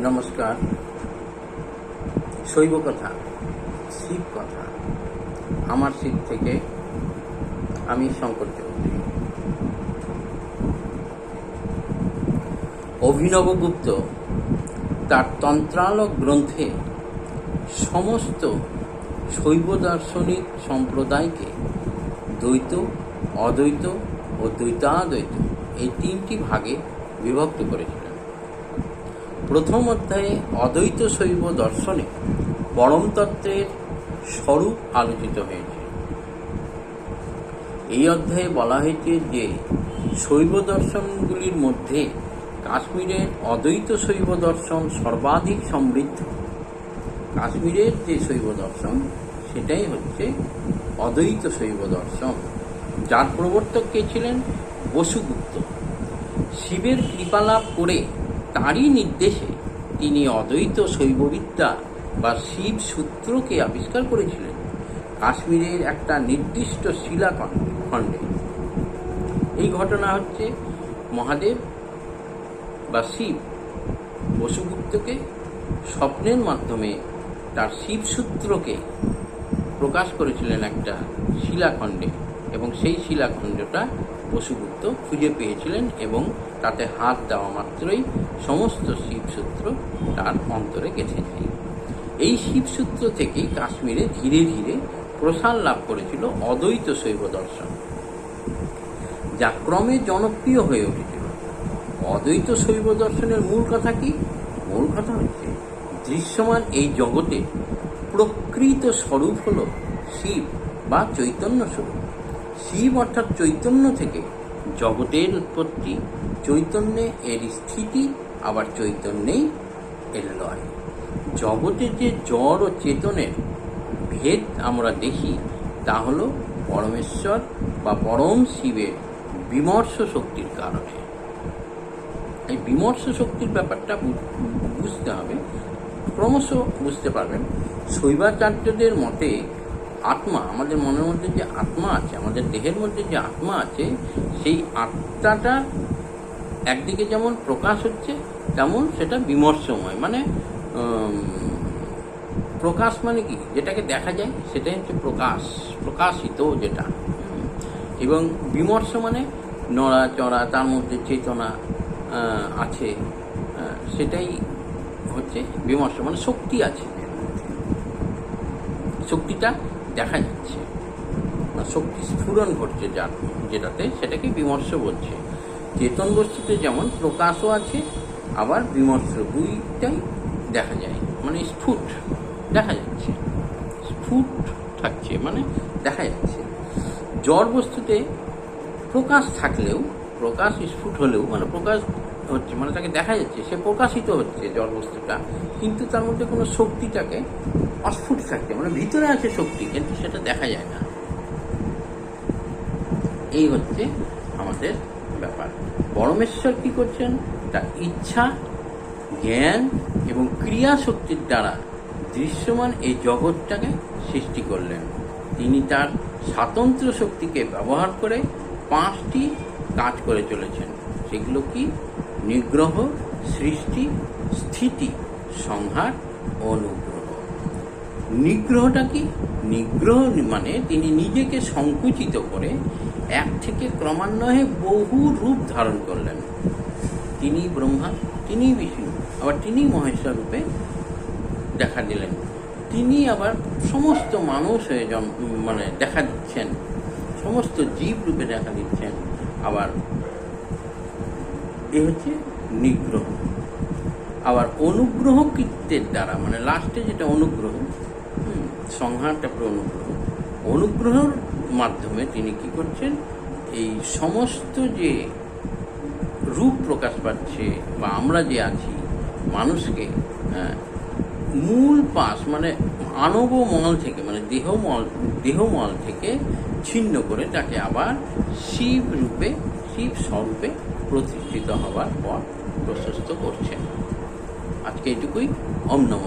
নমস্কার। শৈব কথা শিব কথা আমার শিব থেকে আমি শঙ্কর চৌধুরী। অভিনব গুপ্ত তার তন্ত্রালোক গ্রন্থে সমস্ত শৈব দার্শনিক সম্প্রদায়কে দ্বৈত, অদ্বৈত ও দ্বৈতাদ্বৈত এই তিনটি ভাগে বিভক্ত করেছিলেন প্রথম অধ্যায়ে অদ্বৈত শৈব দর্শনে পরম তত্ত্বের স্বরূপ আলোচিত হয়েছে। এই অধ্যায়ে বলা হয়েছে যে, শৈব দর্শনগুলির মধ্যে কাশ্মীরের অদ্বৈত শৈব দর্শন সর্বাধিক সমৃদ্ধ। কাশ্মীরের যে শৈব দর্শন, সেটাই হচ্ছে অদ্বৈত শৈব দর্শন। যার প্রবর্তক কে ছিলেন? বসুগুপ্ত। শিবের কৃপালাভ করে তারই নির্দেশে তিনি অদ্বৈত শৈববিদ্যা বা শিব সূত্রকে আবিষ্কার করেছিলেন, কাশ্মীরের একটা নির্দিষ্ট শিলা খণ্ডে এই ঘটনা হচ্ছে মহাদেব বা শিব বসুগুপ্তকে স্বপ্নের মাধ্যমে তার শিবসূত্রকে প্রকাশ করেছিলেন একটা শিলাখণ্ডে এবং সেই শিলাখণ্ডটা বসুগুপ্ত খুঁজে পেয়েছিলেন এবং তাতে হাত দেওয়া মাত্রই সমস্ত শিবসূত্র তার অন্তরে গেঁথে যায় এই শিবসূত্র থেকেই কাশ্মীরে ধীরে ধীরে প্রসার লাভ করেছিল অদ্বৈত শৈব দর্শন, যা ক্রমে জনপ্রিয় হয়ে উঠেছিল। অদ্বৈত শৈব দর্শনের মূল কথা কি? মূল কথা হচ্ছে, দৃশ্যমান এই জগতে প্রকৃত স্বরূপ হল শিব বা চৈতন্য স্বরূপ। শিব অর্থাৎ চৈতন্য থেকে জগতের উৎপত্তি, চৈতন্যে এর স্থিতি, আবার চৈতন্যেই এর লয়। জগতে যে জড় ও চেতনের ভেদ আমরা দেখি, তা হল পরমেশ্বর বা পরম শিবের বিমর্ষ শক্তির কারণে। এই বিমর্ষ শক্তির ব্যাপারটা বুঝতে হবে। ক্রমশ বুঝতে পারবেন। শৈবাচার্যদের মতে আত্মা, আমাদের মনের মধ্যে যে আত্মা আছে, আমাদের দেহের মধ্যে যে আত্মা আছে, সেই আত্মাটা একদিকে যেমন প্রকাশ হচ্ছে, তেমন সেটা বিমর্ষময়। মানে প্রকাশ মানে কি? যেটাকে দেখা যায়, সেটাই হচ্ছে প্রকাশ, প্রকাশিত যেটা। এবং বিমর্ষ মানে নড়া চড়া তার মধ্যে চেতনা আছে সেটাই হচ্ছে বিমর্ষ। মানে শক্তি আছে। শক্তিটা দেখা যাচ্ছে। শক্তি স্ফুরণ ঘটছে যার যেটাতে সেটাকে বিমর্ষ বলছে। চেতন বস্তুতে যেমন প্রকাশও আছে, আবার বিমর্ষ দুইটাই দেখা যায়। মানে স্ফুট দেখা যাচ্ছে। স্ফুট থাকছে মানে দেখা যাচ্ছে। জ্বর বস্তুতে প্রকাশ থাকলেও, প্রকাশ স্ফুট হলেও মানে প্রকাশ হচ্ছে মানে তাকে দেখা যাচ্ছে, সে প্রকাশিত হচ্ছে জড় বস্তুটা। কিন্তু তার মধ্যে কোনো শক্তিটাকে অস্ফুট থাকছে মানে ভিতরে আছে শক্তি, কিন্তু সেটা দেখা যায় না। এই হচ্ছে আমাদের ব্যাপার। পরমেশ্বর কি করছেন? তার ইচ্ছা, জ্ঞান এবং ক্রিয়া শক্তির দ্বারা দৃশ্যমান এই জগৎটাকে সৃষ্টি করলেন। তিনি তার স্বাতন্ত্র শক্তিকে ব্যবহার করে পাঁচটি কাজ করে চলেছেন। সেগুলো কি? নিগ্রহ, সৃষ্টি, স্থিতি, সংহার অনুগ্রহ। নিগ্রহটা কি? নিগ্রহ মানে তিনি নিজেকে সংকুচিত করে এক থেকে ক্রমান্বয়ে বহু রূপ ধারণ করলেন। তিনি ব্রহ্মা, তিনি বিষ্ণু, আবার তিনি মহেশ্বর রূপে দেখা দিলেন। তিনি আবার সমস্ত মানুষ হয়ে মানে দেখা দিচ্ছেন। সমস্ত জীব রূপে দেখা দিচ্ছেন। আবার এ হচ্ছে নিগ্রহ। আবার অনুগ্রহ কৃত্যের দ্বারা মানে লাস্টে যেটা অনুগ্রহ সংহার তারপরে অনুগ্রহ অনুগ্রহর মাধ্যমে তিনি কি করছেন? এই সমস্ত যে রূপ প্রকাশ পাচ্ছে বা আমরা যে আছি মানুষকে আহ, মূল পাশ মানে আনব মল থেকে মানে দেহমল দেহমল থেকে ছিন্ন করে তাকে আবার শিব রূপে শিব স্বরূপে প্রতিষ্ঠিত হবার পর প্রশস্ত করছেন। আজকে এটুকুই ওম নম